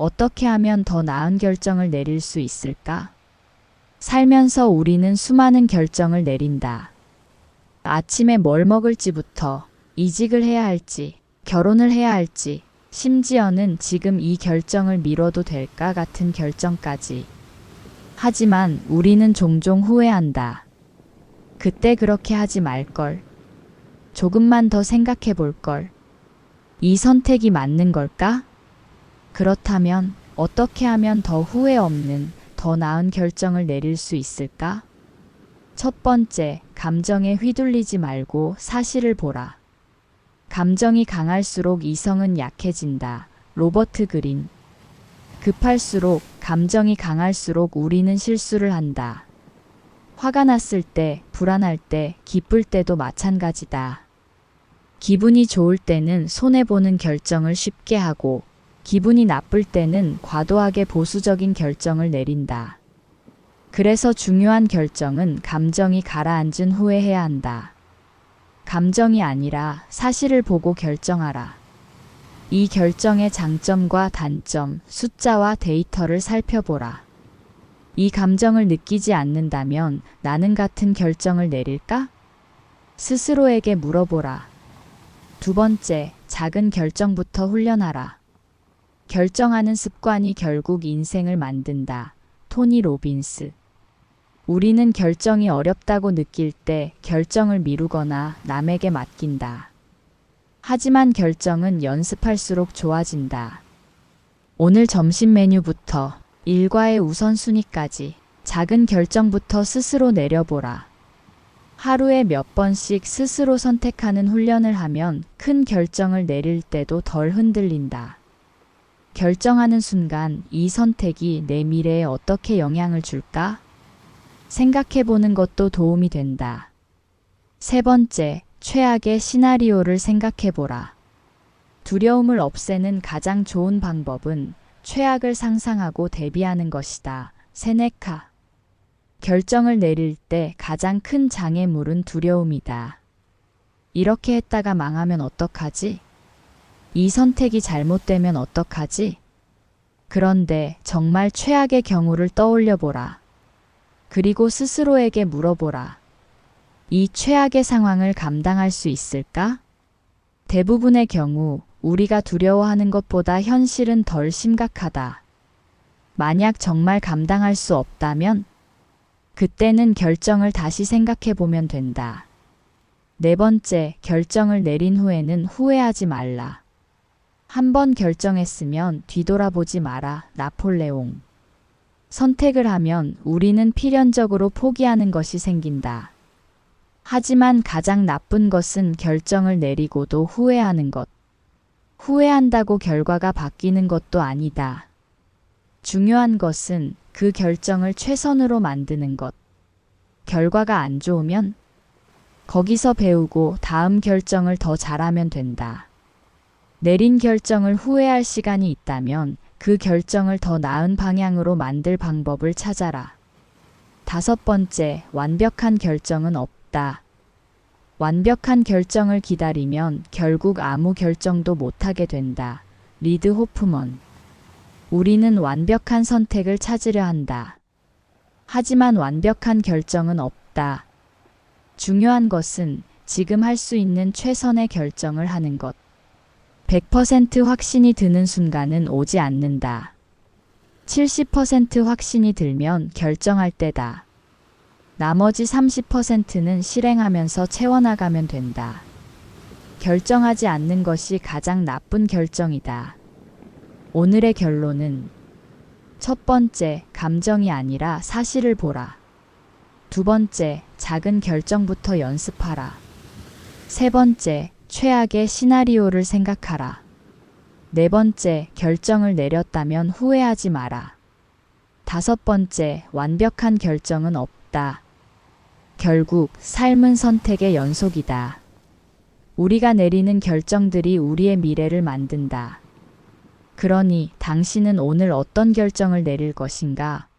어떻게 하면 더 나은 결정을 내릴 수 있을까? 살면서 우리는 수많은 결정을 내린다. 아침에 뭘 먹을지부터 이직을 해야 할지, 결혼을 해야 할지, 심지어는 지금 이 결정을 미뤄도 될까 같은 결정까지. 하지만 우리는 종종 후회한다. 그때 그렇게 하지 말걸. 조금만 더 생각해 볼걸. 이 선택이 맞는 걸까? 그렇다면 어떻게 하면 더 후회 없는, 더 나은 결정을 내릴 수 있을까? 첫 번째, 감정에 휘둘리지 말고 사실을 보라. 감정이 강할수록 이성은 약해진다. 로버트 그린. 급할수록, 감정이 강할수록 우리는 실수를 한다. 화가 났을 때, 불안할 때, 기쁠 때도 마찬가지다. 기분이 좋을 때는 손해보는 결정을 쉽게 하고, 기분이 나쁠 때는 과도하게 보수적인 결정을 내린다. 그래서 중요한 결정은 감정이 가라앉은 후에 해야 한다. 감정이 아니라 사실을 보고 결정하라. 이 결정의 장점과 단점, 숫자와 데이터를 살펴보라. 이 감정을 느끼지 않는다면 나는 같은 결정을 내릴까? 스스로에게 물어보라. 두 번째, 작은 결정부터 훈련하라. 결정하는 습관이 결국 인생을 만든다. 토니 로빈스. 우리는 결정이 어렵다고 느낄 때 결정을 미루거나 남에게 맡긴다. 하지만 결정은 연습할수록 좋아진다. 오늘 점심 메뉴부터 일과의 우선순위까지 작은 결정부터 스스로 내려보라. 하루에 몇 번씩 스스로 선택하는 훈련을 하면 큰 결정을 내릴 때도 덜 흔들린다. 결정하는 순간 이 선택이 내 미래에 어떻게 영향을 줄까? 생각해 보는 것도 도움이 된다. 세 번째, 최악의 시나리오를 생각해 보라. 두려움을 없애는 가장 좋은 방법은 최악을 상상하고 대비하는 것이다. 세네카. 결정을 내릴 때 가장 큰 장애물은 두려움이다. 이렇게 했다가 망하면 어떡하지? 이 선택이 잘못되면 어떡하지? 그런데 정말 최악의 경우를 떠올려 보라. 그리고 스스로에게 물어보라. 이 최악의 상황을 감당할 수 있을까? 대부분의 경우 우리가 두려워하는 것보다 현실은 덜 심각하다. 만약 정말 감당할 수 없다면 그때는 결정을 다시 생각해 보면 된다. 네 번째, 결정을 내린 후에는 후회하지 말라. 한번 결정했으면 뒤돌아보지 마라. 나폴레옹. 선택을 하면 우리는 필연적으로 포기하는 것이 생긴다. 하지만 가장 나쁜 것은 결정을 내리고도 후회하는 것. 후회한다고 결과가 바뀌는 것도 아니다. 중요한 것은 그 결정을 최선으로 만드는 것. 결과가 안 좋으면 거기서 배우고 다음 결정을 더 잘하면 된다. 내린 결정을 후회할 시간이 있다면 그 결정을 더 나은 방향으로 만들 방법을 찾아라. 다섯 번째, 완벽한 결정은 없다. 완벽한 결정을 기다리면 결국 아무 결정도 못하게 된다. 리드 호프먼. 우리는 완벽한 선택을 찾으려 한다. 하지만 완벽한 결정은 없다. 중요한 것은 지금 할 수 있는 최선의 결정을 하는 것. 100% 확신이 드는 순간은 오지 않는다. 70% 확신이 들면 결정할 때다. 나머지 30%는 실행하면서 채워나가면 된다. 결정하지 않는 것이 가장 나쁜 결정이다. 오늘의 결론은 첫 번째, 감정이 아니라 사실을 보라. 두 번째, 작은 결정부터 연습하라. 세 번째, 최악의 시나리오를 생각하라. 네 번째, 결정을 내렸다면 후회하지 마라. 다섯 번째, 완벽한 결정은 없다. 결국 삶은 선택의 연속이다. 우리가 내리는 결정들이 우리의 미래를 만든다. 그러니 당신은 오늘 어떤 결정을 내릴 것인가?